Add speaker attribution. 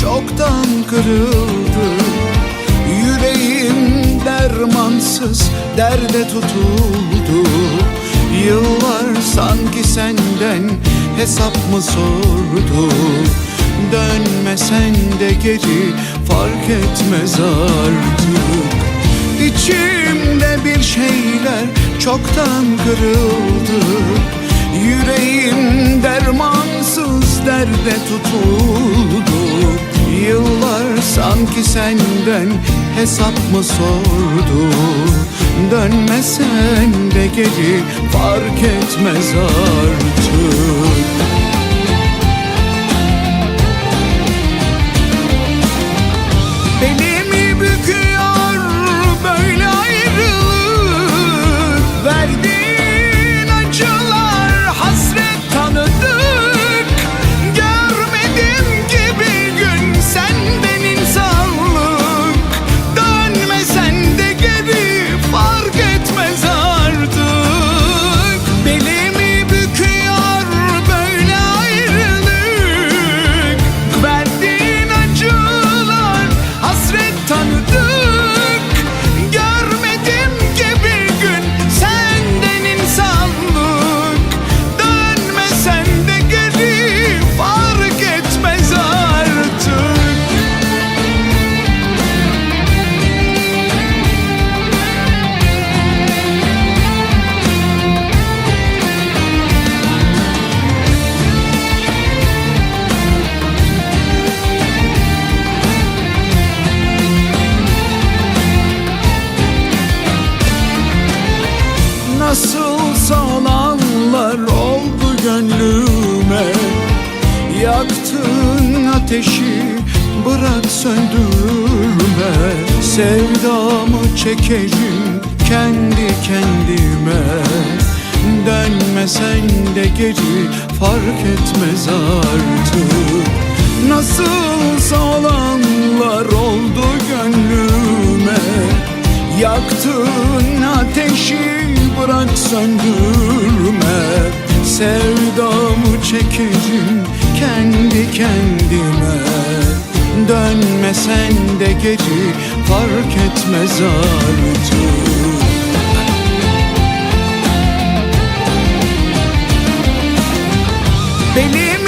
Speaker 1: çoktan kırıldı. Yüreğim dermansız derde tutuldu. Yıllar sanki senden hesap mı sordu? Dönmesen de geri fark etmez artık. İçimde bir şeyler çoktan kırıldı. Yüreğim dermansız derde tutuldu. Yıllar sanki senden hesap mı sordu Dönmesen de geri fark etmez artık bırak söndürme. Sevdamı çekerim kendi kendime. Dönmesen de geri fark etmez artık. Nasılsa olanlar oldu gönlüme. Yaktın ateşi bırak söndürme. Sevdamı çekerim kendi kendime Dönmesen de geri fark etmez artık. Belimi